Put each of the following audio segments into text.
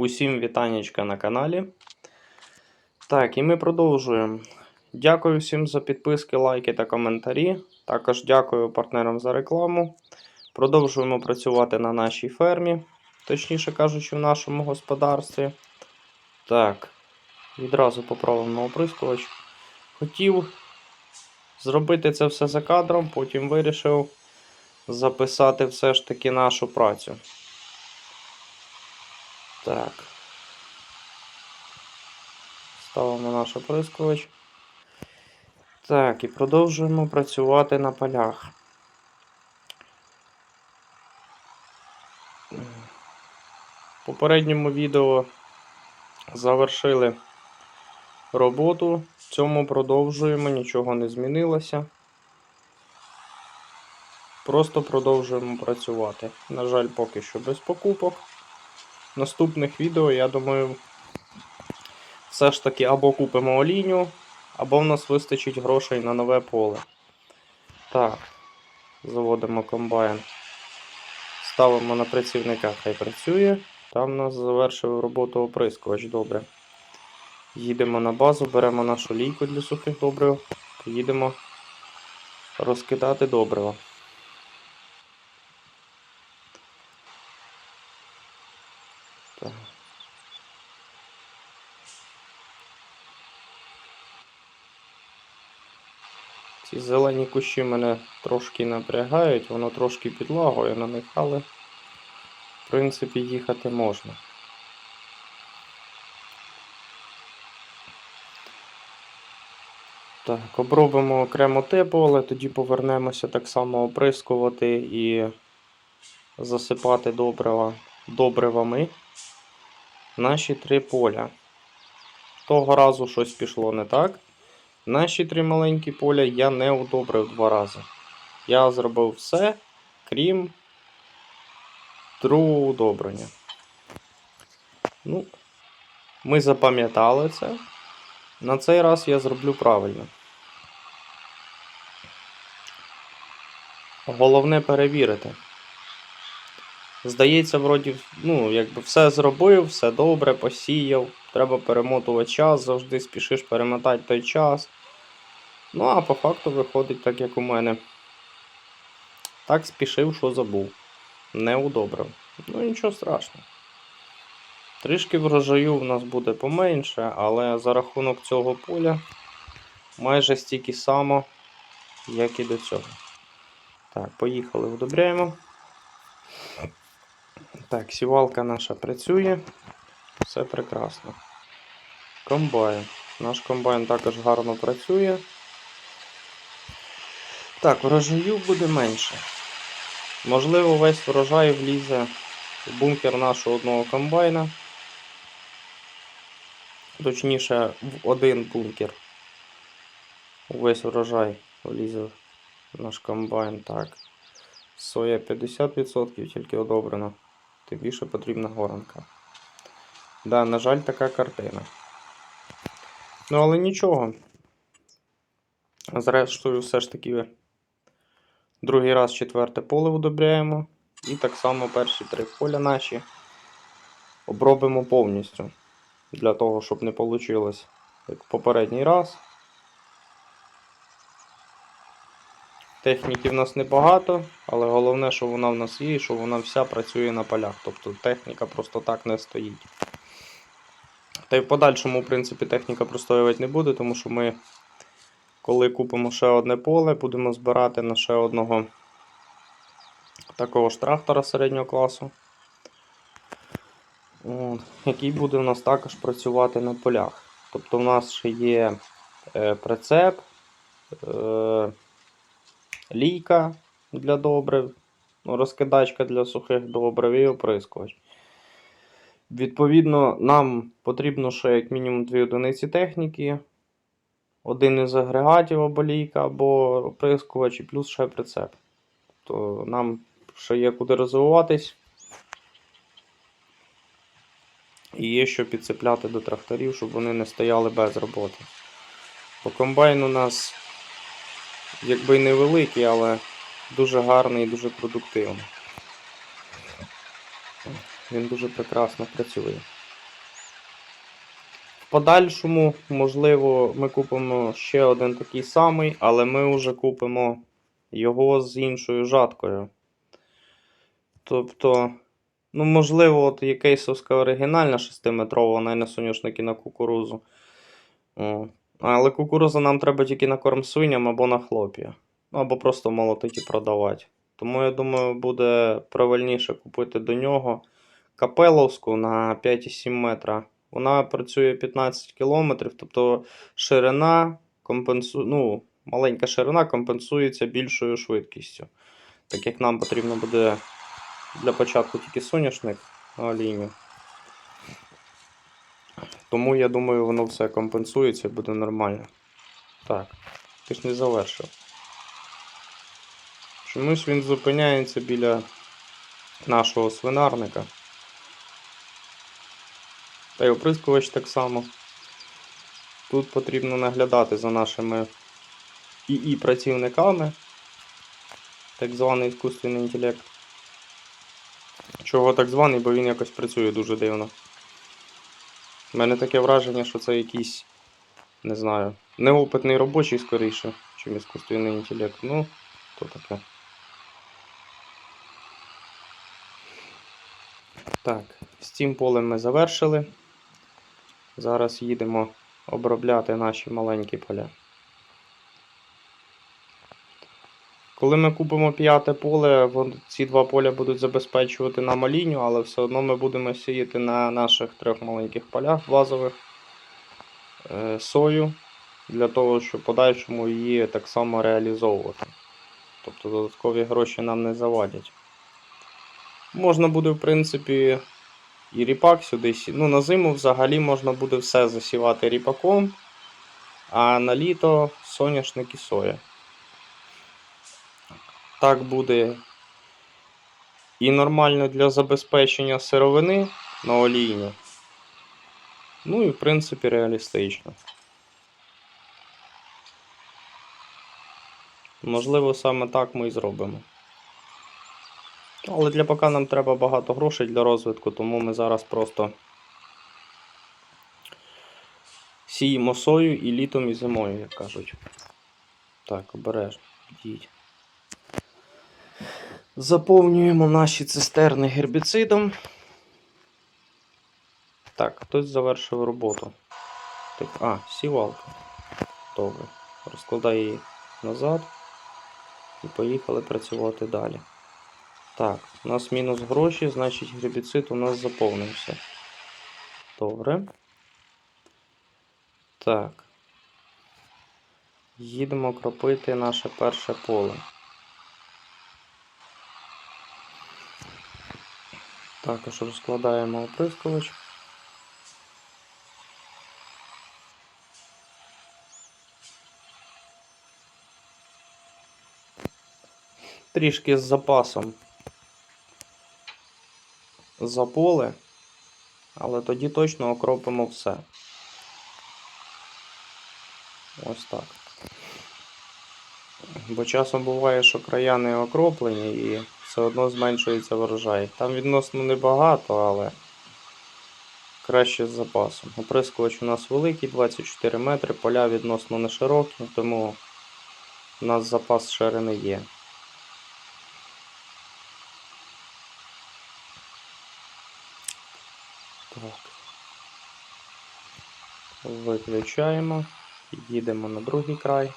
Усім вітанечка на каналі. Так, і ми продовжуємо. Дякую всім за підписки, лайки та коментарі. Також дякую партнерам за рекламу. Продовжуємо працювати на нашій фермі, точніше кажучи, в нашому господарстві. Так, відразу поправимо оприскувач. Хотів зробити це все за кадром, потім вирішив записати все ж таки нашу працю. Так. Ставимо наш оприскувач. Так, і продовжуємо працювати на полях. В попередньому відео завершили роботу. В цьому продовжуємо, нічого не змінилося. Просто продовжуємо працювати. На жаль, поки що без покупок. Наступних відео, я думаю, все ж таки або купимо оліню, або в нас вистачить грошей на нове поле. Так, заводимо комбайн. Ставимо на працівника, хай працює. Там нас завершив роботу оприскувач, добре. Їдемо на базу, беремо нашу лійку для сухих добрив, поїдемо розкидати добрива. Ці зелені кущі мене трошки напрягають, воно трошки підлагує на них, але в принципі їхати можна. Так, обробимо окремо те поле, тоді повернемося так само оприскувати і засипати добрива, добривами наші три поля. Того разу щось пішло не так. Наші три маленькі поля я не удобрив два рази. Я зробив все, крім другого удобрення. Ну, ми запам'ятали це. На цей раз я зроблю правильно. Головне перевірити. Здається, вроді, ну, якби все зробив, все добре, посіяв. Треба перемотувати час, завжди спішиш перемотати той час. Ну, а по факту виходить так, як у мене. Так спішив, що забув. Не удобрив. Ну, нічого страшного. Трішки врожаю в нас буде поменше, але за рахунок цього поля майже стільки само, як і до цього. Так, поїхали, удобряємо. Так, сівалка наша працює. Все прекрасно. Комбайн. Наш комбайн також гарно працює. Так, врожаю буде менше. Можливо, весь врожай влізе в бункер нашого одного комбайна. Точніше, в один бункер. Увесь врожай влізе в наш комбайн. Так. Соя 50% тільки одобрено. Тим більше потрібна горанка. Да, на жаль, така картина. Ну, але нічого. Зрештою, все ж таки, другий раз четверте поле удобряємо. І так само перші три поля наші обробимо повністю. Для того, щоб не вийшло як попередній раз. Техніки в нас небагато, але головне, що вона в нас є і що вона вся працює на полях. Тобто техніка просто так не стоїть. Та й в подальшому, в принципі, техніка простоювати не буде, тому що ми, коли купимо ще одне поле, будемо збирати на ще одного такого ж трактора середнього класу, який буде в нас також працювати на полях. Тобто в нас ще є е, прицеп. Е, лійка для добрив, ну, розкидачка для сухих добрив і оприскувач. Відповідно, нам потрібно ще як мінімум дві одиниці техніки, один із агрегатів або лійка, або оприскувач, і плюс ще прицеп. То нам ще є куди розвиватись. І є що підцепляти до тракторів, щоб вони не стояли без роботи. По комбайну у нас якби й невеликий, але дуже гарний і дуже продуктивний. Він дуже прекрасно працює. Подальшому, можливо, ми купимо ще один такий самий, але ми вже купимо його з іншою жаткою. Тобто, ну, можливо, от є кейсовська оригінальна 6-метрова, вона й на соняшники на кукурузу. О. Але кукуруза нам треба тільки на корм свиням або на хлоп'я. Ну, або просто молотити продавати. Тому я думаю, буде правильніше купити до нього капеловську на 5,7 метра. Вона працює 15 км, тобто ширина компенсу... ну, маленька ширина компенсується більшою швидкістю. Так як нам потрібно буде для початку тільки соняшник на олійню. Тому я думаю, воно все компенсується і буде нормально. Так, ти ж не завершив. Чомусь він зупиняється біля нашого свинарника. Та й оприскувач так само. Тут потрібно наглядати за нашими ІІ працівниками. Так званий іскусственний інтелект. Чого так званий, бо він якось працює дуже дивно. У мене таке враження, що це якийсь, не знаю, неопитний робочий скоріше, чим іскусственний інтелект. Ну, то таке. Так, з цим полем ми завершили. Зараз їдемо обробляти наші маленькі поля. Коли ми купимо п'яте поле, ці два поля будуть забезпечувати нам оліню, але все одно ми будемо сіяти на наших трьох маленьких полях базових е, сою, для того, щоб подальшому її так само реалізовувати. Тобто додаткові гроші нам не завадять. Можна буде, в принципі, і ріпак сюди. Ну, на зиму взагалі можна буде все засівати ріпаком, а на літо соняшник і соя. Так буде і нормально для забезпечення сировини на олійню. Ну і в принципі реалістично. Можливо, саме так ми і зробимо. Але для ПК нам треба багато грошей для розвитку, тому ми зараз просто сіємо сою і літом, і зимою, як кажуть. Так, обережно, йдіть. Заповнюємо наші цистерни гербіцидом. Так, хтось завершив роботу. Так, а, сівалка. Добре. Розкладай її назад. І поїхали працювати далі. Так, у нас мінус гроші, значить гербіцид у нас заповнився. Добре. Так. Їдемо кропити наше перше поле. Також розкладаємо оприскувач. Трішки з запасом за поле, але тоді точно окропимо все. Ось так. Бо часом буває, що края не окроплені і все одно зменшується врожай. Там відносно небагато, але краще з запасом. Оприскувач у нас великий, 24 метри, поля відносно не широкі, тому у нас запас ширини є. Так. Виключаємо, їдемо на другий край.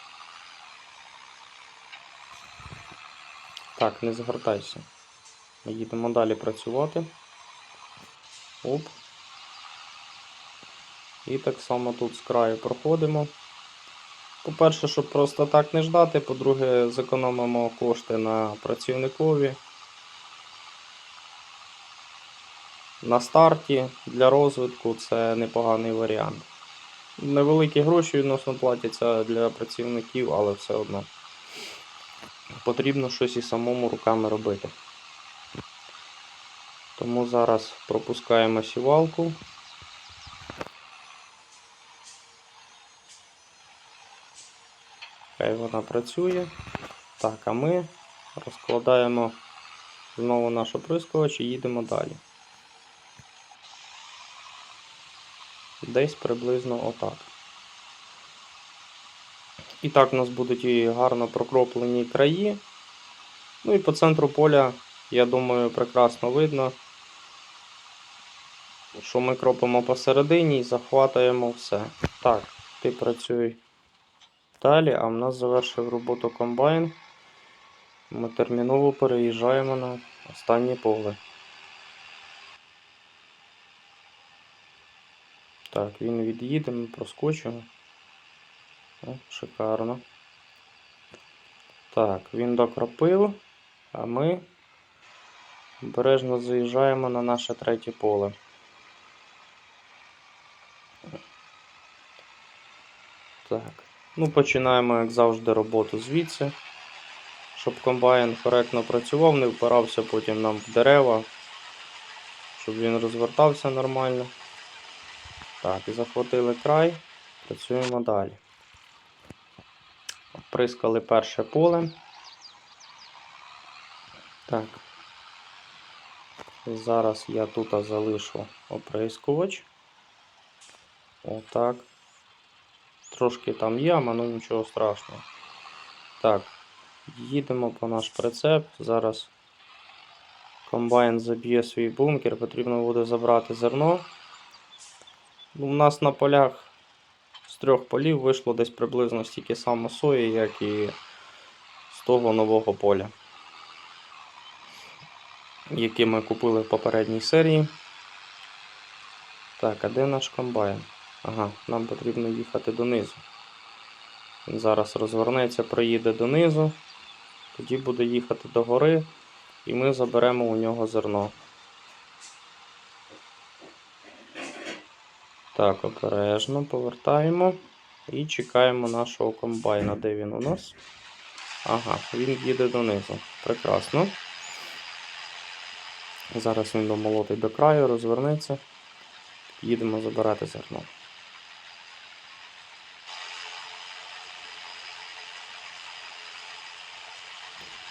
Так, не загортайся. Ми їдемо далі працювати. Оп. І так само тут з краю проходимо. По-перше, щоб просто так не ждати, по-друге, зекономимо кошти на працівникові. На старті для розвитку це непоганий варіант. Невеликі гроші відносно платяться для працівників, але все одно потрібно щось і самому руками робити. Тому зараз пропускаємо сівалку. Хай вона працює. Так, а ми розкладаємо знову наш оприскувач і їдемо далі. Десь приблизно отак. І так у нас будуть і гарно прокроплені краї. Ну і по центру поля, я думаю, прекрасно видно, що ми кропимо посередині і захватуємо все. Так, ти працюй далі, а в нас завершив роботу комбайн. Ми терміново переїжджаємо на останнє поле. Так, він від'їде, ми проскочимо. Шикарно. Так, він докропив, а ми обережно заїжджаємо на наше третє поле. Так. Ну, починаємо, як завжди, роботу звідси, щоб комбайн коректно працював, не впирався потім нам в дерева, щоб він розвертався нормально. Так, і захватили край, працюємо далі. Оприскали перше поле. Так. Зараз я тут залишу оприскувач. Отак. Трошки там яма, ну нічого страшного. Так, їдемо по наш прицеп. Зараз комбайн заб'є свій бункер, потрібно буде забрати зерно. Ну, У нас на полях з трьох полів вийшло десь приблизно стільки само сої, як і з того нового поля, яке ми купили в попередній серії. Так, а де наш комбайн? Ага, нам потрібно їхати донизу. Він зараз розвернеться, проїде донизу, тоді буде їхати до гори, і ми заберемо у нього зерно. Так, обережно повертаємо і чекаємо нашого комбайна. Де він у нас? Ага, він їде донизу. Прекрасно. Зараз він домолотить до краю, розвернеться. Їдемо забирати зерно.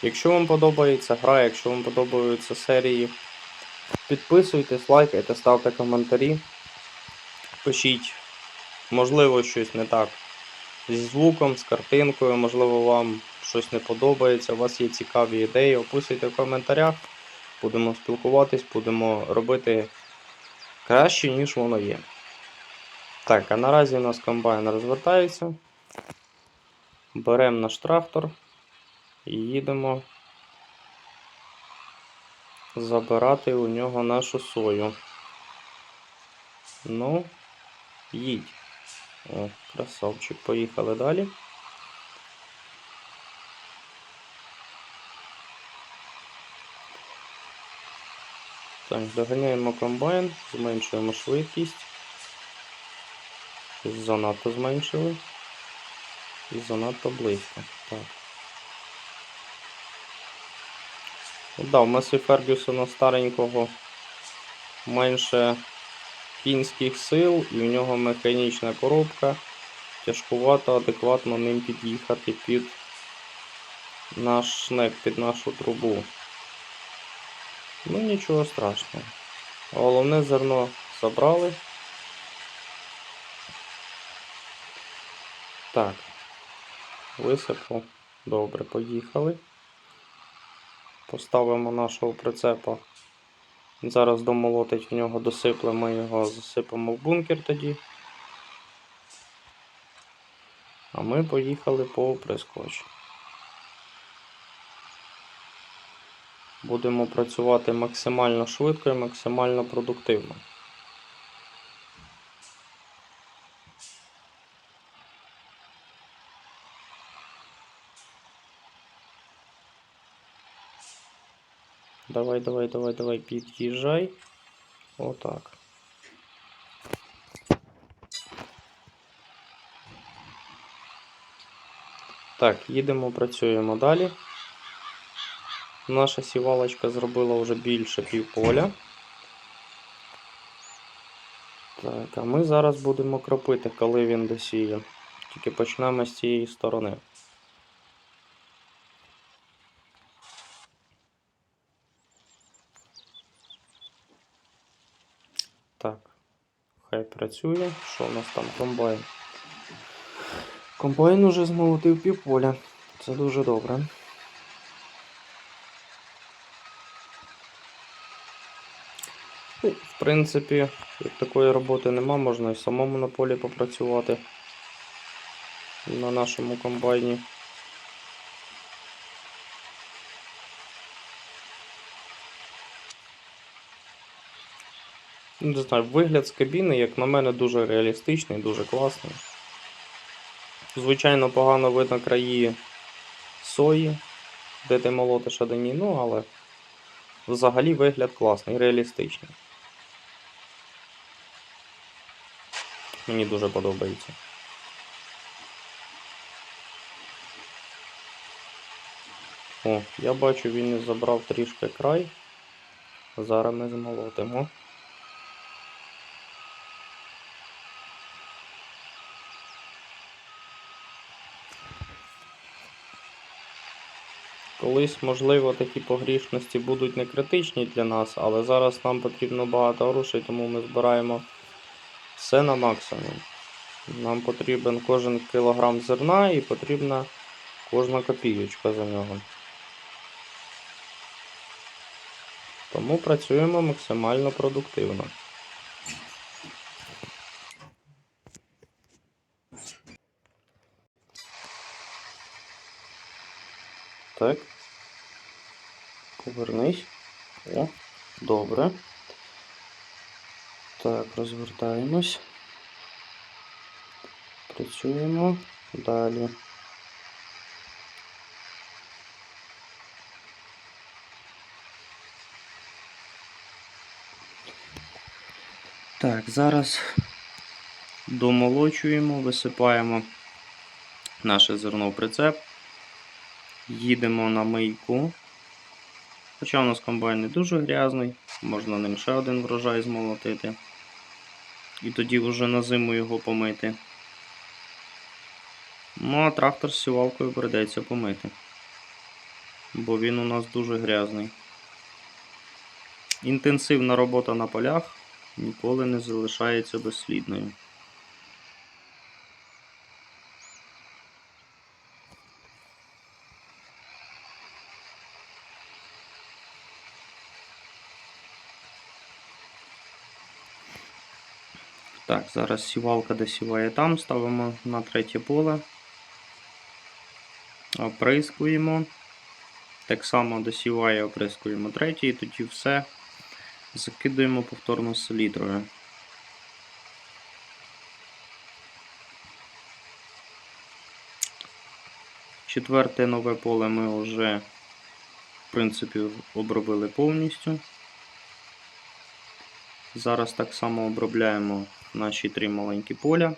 Якщо вам подобається гра, якщо вам подобаються серії, підписуйтесь, лайкайте, ставте коментарі. Пишіть, можливо, щось не так зі звуком, з картинкою, можливо, вам щось не подобається, у вас є цікаві ідеї, описуйте в коментарях. Будемо спілкуватись, будемо робити краще, ніж воно є. Так, а наразі у нас комбайн розвертається. Беремо наш трактор і їдемо забирати у нього нашу сою. Ну, їдь. О, красавчик, поїхали далі. Так, доганяємо комбайн, зменшуємо швидкість. Занадто зменшили. І занадто близько. Так. Да, в Месі Фергюсона старенького менше кінських сил і в нього механічна коробка. Тяжкувато адекватно ним під'їхати під наш шнек, під нашу трубу. Ну нічого страшного. Головне зерно забрали. Так, висипав. Добре, поїхали. Поставимо нашого прицепа. Зараз домолотить в нього досиплемо його, засипемо в бункер тоді. А ми поїхали по прискоч. Будемо працювати максимально швидко і максимально продуктивно. Давай, давай, давай, давай, під'їжджай. Отак. Так, їдемо, працюємо далі. Наша сівалочка зробила вже більше півполя. Так, а ми зараз будемо кропити, коли він досіє. Тільки почнемо з цієї сторони. Так, хай працює. Що у нас там комбайн? Комбайн уже змолотив півполя. Це дуже добре. Ну, в принципі, як такої роботи нема, можна і самому на полі попрацювати на нашому комбайні. Не знаю, вигляд з кабіни, як на мене, дуже реалістичний, дуже класний. Звичайно, погано видно краї сої, де ти молотиш одині, ну але взагалі вигляд класний, реалістичний. Мені дуже подобається. О, я бачу, він забрав трішки край. Зараз ми змолотимо. Колись, можливо, такі погрішності будуть не критичні для нас, але зараз нам потрібно багато грошей, тому ми збираємо все на максимум. Нам потрібен кожен кілограм зерна і потрібна кожна копійочка за нього. Тому працюємо максимально продуктивно. Так. Повернись. О, добре. Так, розвертаємось. Працюємо далі. Так, зараз домолочуємо, висипаємо наше зерно в прицеп. Їдемо на мийку. Хоча у нас комбайн не дуже грязний, можна ним ще один врожай змолотити. І тоді вже на зиму його помити. Ну, а трактор з сівалкою прийдеться помити. Бо він у нас дуже грязний. Інтенсивна робота на полях ніколи не залишається безслідною. Так, зараз сівалка досіває там, ставимо на третє поле, оприскуємо. Так само досіває, оприскуємо третє, і тоді все закидуємо повторно селітрою. Четверте нове поле ми вже, в принципі, обробили повністю. Зараз так само обробляємо наші три маленькі поля.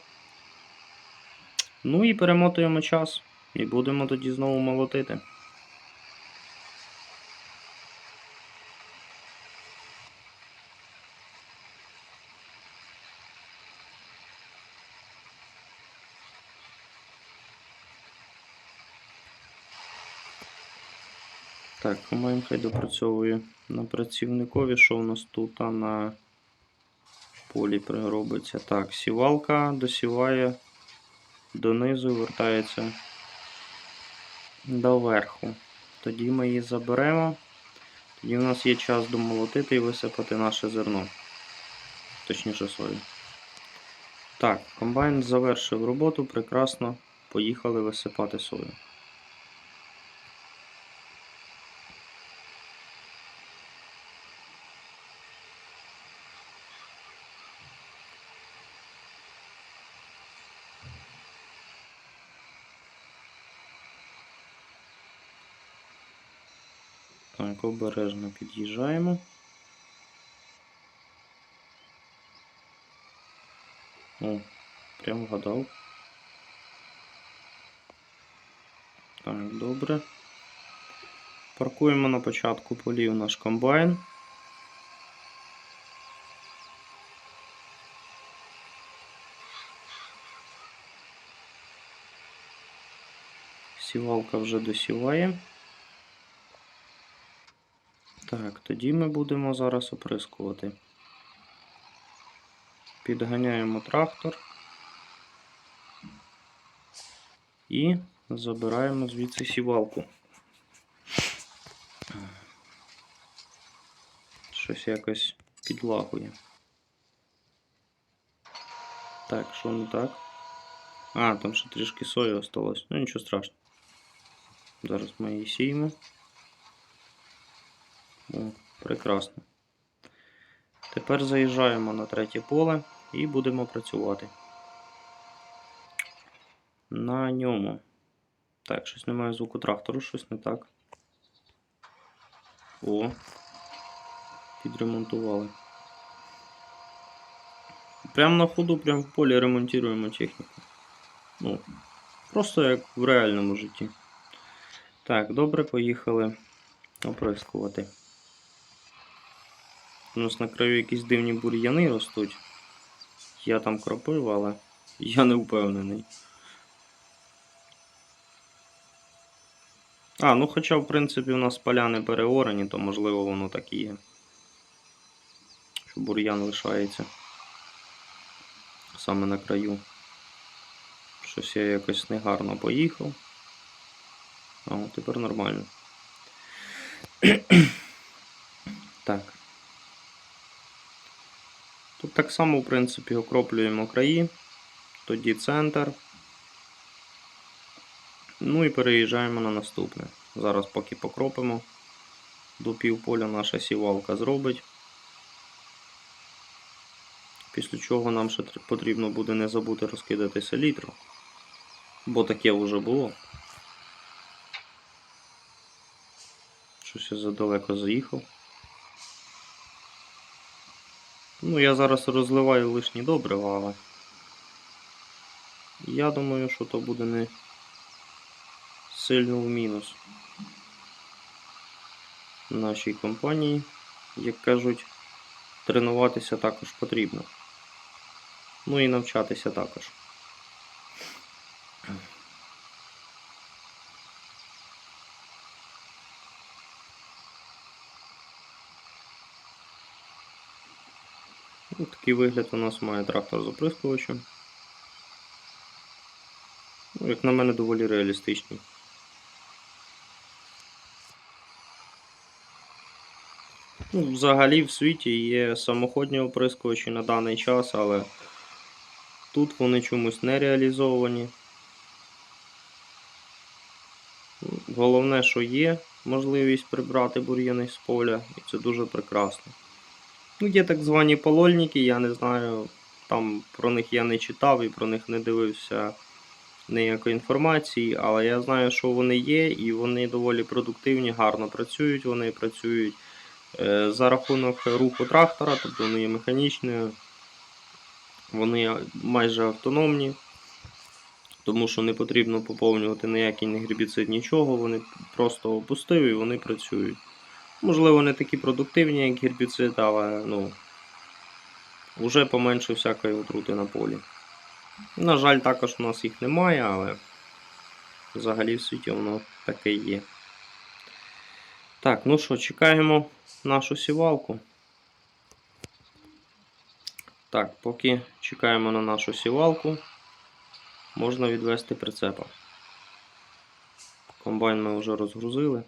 Ну і перемотуємо час. І будемо тоді знову молотити. Так, комбайн хай допрацьовує на працівникові, що у нас тут а на полі робиться. Так, сівалка досіває донизу, вертається до верху. Тоді ми її заберемо. Тоді у нас є час домолотити і висипати наше зерно. Точніше сою. Так, комбайн завершив роботу, прекрасно. Поїхали висипати сою. Так, обережно під'їжджаємо. О, прям вгадав. Так, добре. Паркуємо на початку полів наш комбайн. Сівалка вже досіває. Так, тоді ми будемо зараз оприскувати. Підганяємо трактор. І забираємо звідси сівалку. Щось якось підлагує. Так, що не так? А, там ще трішки сої осталось. Ну нічого страшного. Зараз ми її сіємо. О, прекрасно. Тепер заїжджаємо на третє поле і будемо працювати. На ньому. Так, щось немає звуку трактору, щось не так. О, підремонтували. Прямо на ходу, прямо в полі ремонтуємо техніку. Ну, просто як в реальному житті. Так, добре, поїхали оприскувати. У нас на краю якісь дивні бур'яни ростуть. Я там кропив, але я не впевнений. А, ну хоча, в принципі, у нас поляни переорані, то можливо воно так і є. Що бур'ян лишається. Саме на краю. Щось я якось негарно поїхав. А, тепер нормально. так. Тут так само, в принципі, окроплюємо краї, тоді центр. Ну і переїжджаємо на наступне. Зараз поки покропимо. До півполя наша сівалка зробить. Після чого нам ще потрібно буде не забути розкидати селітру. Бо таке вже було. Щось я задалеко заїхав. Ну, я зараз розливаю лишні добрива, але я думаю, що то буде не сильно в мінус нашій компанії. Як кажуть, тренуватися також потрібно. Ну і навчатися також. Ну, Такий вигляд у нас має трактор з оприскувачем. Ну, як на мене, доволі реалістичний. Ну, взагалі в світі є самоходні оприскувачі на даний час, але тут вони чомусь не реалізовані. Головне, що є можливість прибрати бур'яни з поля, і це дуже прекрасно. Ну, є так звані полольники, я не знаю, там про них я не читав і про них не дивився ніякої інформації, але я знаю, що вони є, і вони доволі продуктивні, гарно працюють. Вони працюють е, за рахунок руху трактора, тобто вони є механічні, вони майже автономні, тому що не потрібно поповнювати ніякий не гербіцид, нічого, вони просто опустив і вони працюють. Можливо, не такі продуктивні, як гербіцид, але ну, вже поменше всякої отрути на полі. На жаль, також у нас їх немає, але взагалі в світі воно таке є. Так, ну що, чекаємо нашу сівалку. Так, поки чекаємо на нашу сівалку, можна відвести прицепа. Комбайн ми вже розгрузили.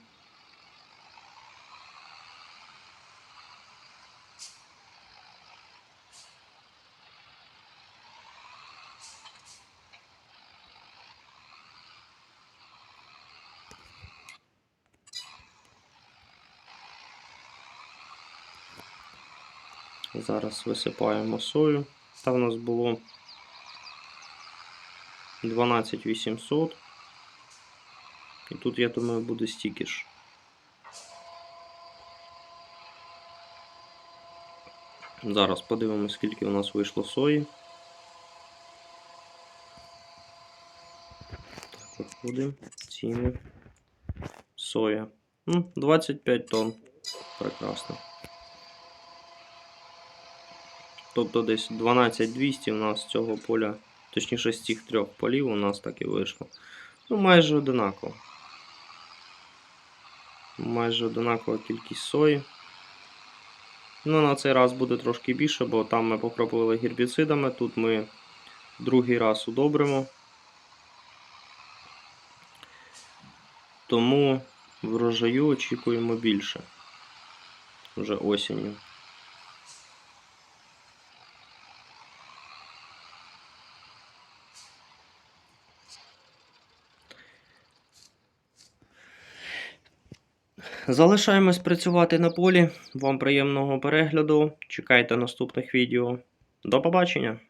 Зараз висипаємо сою. Там у нас було 12800. І тут, я думаю, буде стільки ж. Зараз подивимося, скільки у нас вийшло сої. Так, виходимо. Ціни. Соя. Ну, 25 тонн. Прекрасно. Тобто десь 12200 у нас з цього поля, точніше з цих трьох полів у нас так і вийшло. Ну, майже одинаково. Майже одинакова кількість сої. Ну, на цей раз буде трошки більше, бо там ми покропили гербіцидами, тут ми другий раз удобримо. Тому врожаю очікуємо більше. Вже осінню. Залишаємось працювати на полі. Вам приємного перегляду. Чекайте наступних відео. До побачення!